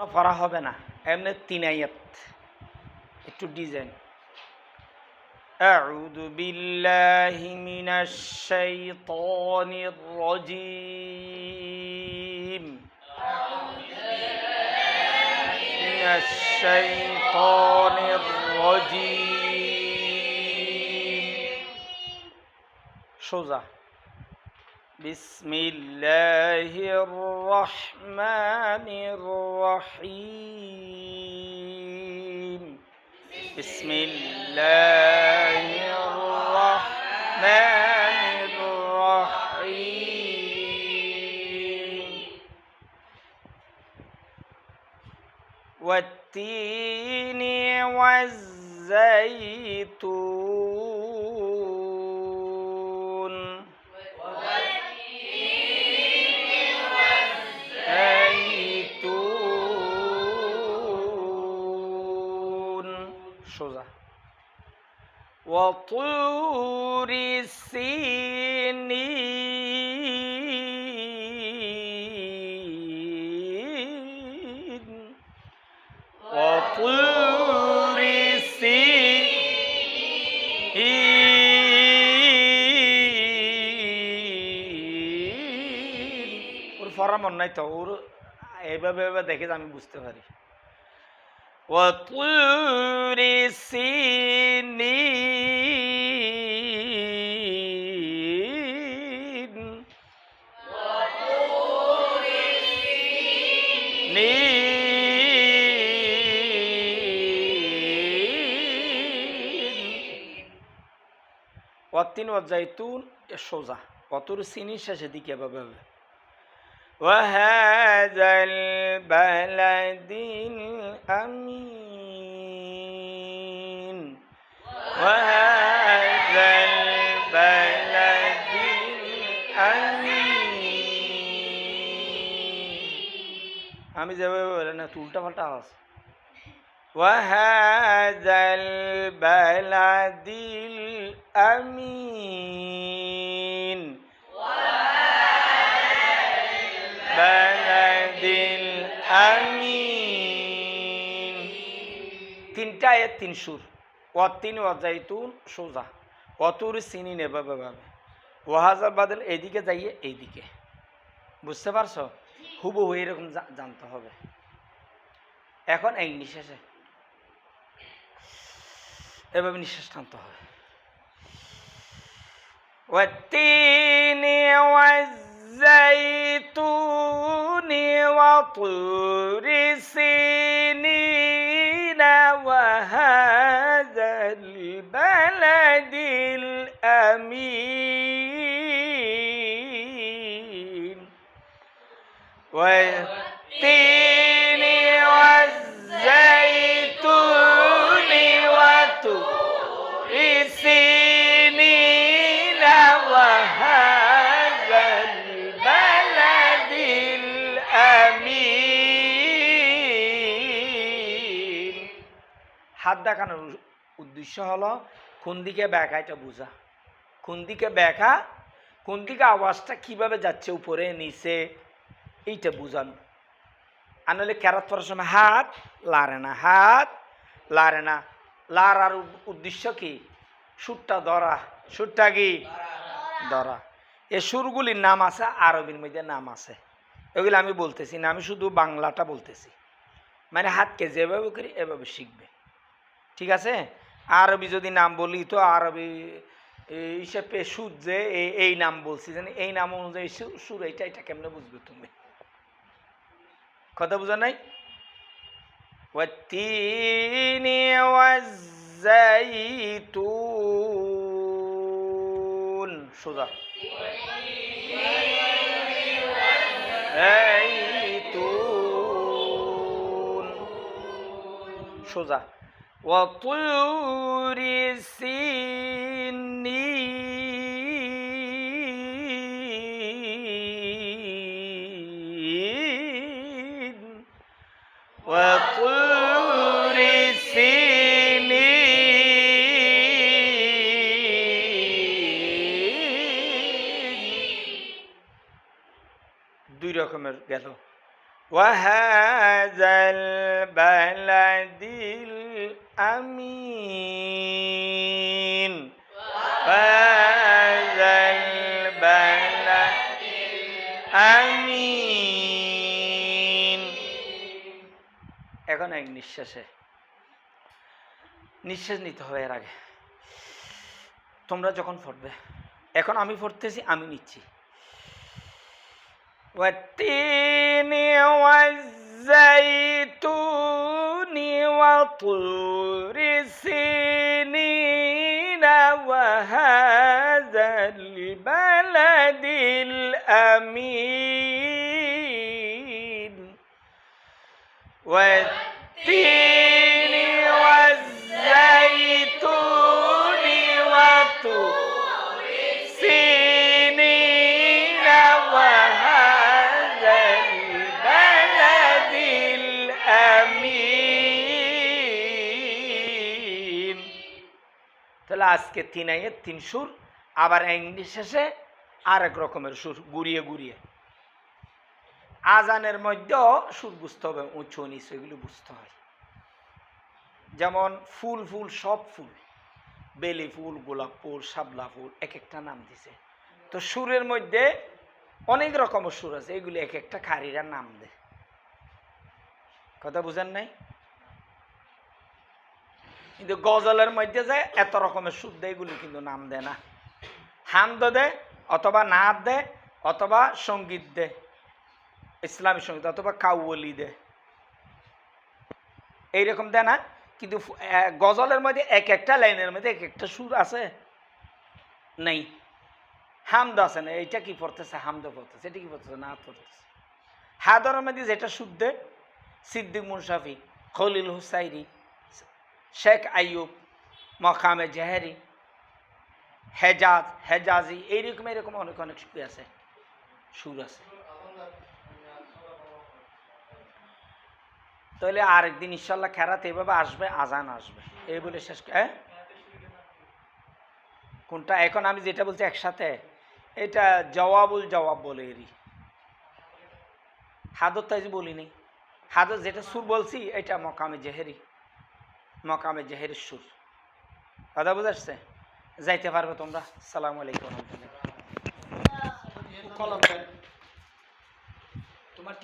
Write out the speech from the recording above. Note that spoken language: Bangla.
পড়া হবে না এমনি তিন আয়াত একটু ডিজাইন أعوذ بالله من الشيطان الرجيم من الشيطان الرجيم সোজা بسم الله الرحمن الرحيم. بسم الله الرحمن الرحيم. والتين والزيتون وطور سينين وطور سينين ওর ফরা মন নাই তো ওর এইভাবে এভাবে দেখে যে আমি বুঝতে পারি وطور سينين والتين والزيتون الشوزة وطور السينين শেষের দিকে এভাবে হবে وهذا البلد الأمين وهذا البلد الأمين আমি যেভাবে বলে না তুলটা পাল্টা আওয়াজ وهذا البلد الأمين بلد الأمين তিনটা আয়াত তিন সুর ওয়াতিন ওয়াজাইতুন সোজা অতুর সিনিন এভাবে ভাবে ওয়াহাজার বাদল এইদিকে যাইয়ে এইদিকে বুঝতে পারছো হুবহু এরকম জা- জানতে হবে এখন এই নিঃশ্বাসে এভাবে নিঃশ্বাস টানতে হবে والتين والزيتون وطور سينين وهذا البلد الأمين. والتين হাত দেখানোর উদ্দেশ্য হলো কোন দিকে ব্যাখা এটা বোঝা। কোন দিকে ব্যাখা কোন দিকে আওয়াজটা কীভাবে যাচ্ছে উপরে, নিচে, এইটা বোঝানো। আর নাহলে ক্যারাত পড়ার সময় হাত, লারে না, হাত, লারে না। লারার উদ্দেশ্য কি? সুরটা ধরা। সুরটা কি? ধরা। এ সুরগুলির নাম আছে, আরবির মধ্যে নাম আছে। এগুলো আমি বলতেছি না, আমি শুধু বাংলাটা বলতেছি। মানে হাতকে যেভাবে করি, এভাবে শিখবে। ঠিক আছে আরবি যদি নাম বলি তো আরবি এই হিসেবে সুর যে এই এই নাম বলছি জানি এই নাম অনুযায়ী সু- সুর এইটা এটা কেমনে বুঝবে তুমি কথা বোঝা নাই والتين والزيتون সোজা زيتون সোজা وطور سينين وطور سينين দুই রকমের গেল وهذا البلد الأمين وهذا البلد الأمين এখন এক নিঃশ্বাসে নিঃশ্বাস নিতে হবে এর আগে তোমরা যখন পড়বে এখন আমি পড়তেছি আমি নিচ্ছি والتين والزيتون وطور سينين وهذا البلد الأمين. والتين তাহলে আজকে তিন আইয়ের তিন সুর, আবার ইংলিশ শেষে আর এক রকমের সুর, গুড়িয়ে গুড়িয়ে। আজানের মধ্যেও সুর বুঝতে হবে, উঁচু নিচু এগুলো বুঝতে হয়। যেমন ফুল ফুল, সব ফুল, বেলি ফুল, গোলাপ ফুল, শাপলা ফুল, এক একটা নাম দিছে। তো সুরের মধ্যে অনেক রকমের সুর আছে, এগুলি এক একটা খারিরা নাম দেয়। কথা বুঝেন নাই? কিন্তু গজলের মধ্যে যে এত রকমের দেয় এগুলি কিন্তু নাম দেয় না। হামদ দেয় অথবা নাচ দেয় অথবা সংগীত দে, ইসলামী সংগীত অথবা কাউলি দে। এইরকম দেয় না, কিন্তু গজলের মধ্যে এক একটা লাইনের মধ্যে এক একটা সুর আছে? নেই। হামদ আছে না, এইটা কি পড়তেছে? হামদ পড়তেছে, এটা কি পড়তেছে? না পড়তেছে। হাদরের মধ্যে যেটা শুদ্ধে সিদ্দিক মুনসাফি খলিল হুসাইরি শেখ আইয়ুব, মকামে জেহেরি, হেজাজ, হেজাজি, এইরকম এরকম অনেক অনেক সুর আছে। সুর আছে। তাহলে আরেকদিন ইনশাল্লাহ খেরাত এভাবে আসবে, আজান আসবে। এই বলে শেষ হ্যাঁ? কোনটা? এখন আমি যেটা বলছি একসাথে, এটা জওয়াবুল জবাব বলে এরই। হাদত তাই বলিনি। হাদত যেটা সুর বলছি, এটা মকামে জেহেরি। মকামে জাহের সুর। কথা বুঝাচ্ছে? যাইতে পারবে তোমরা। সালাম আলাইকুম। তোমার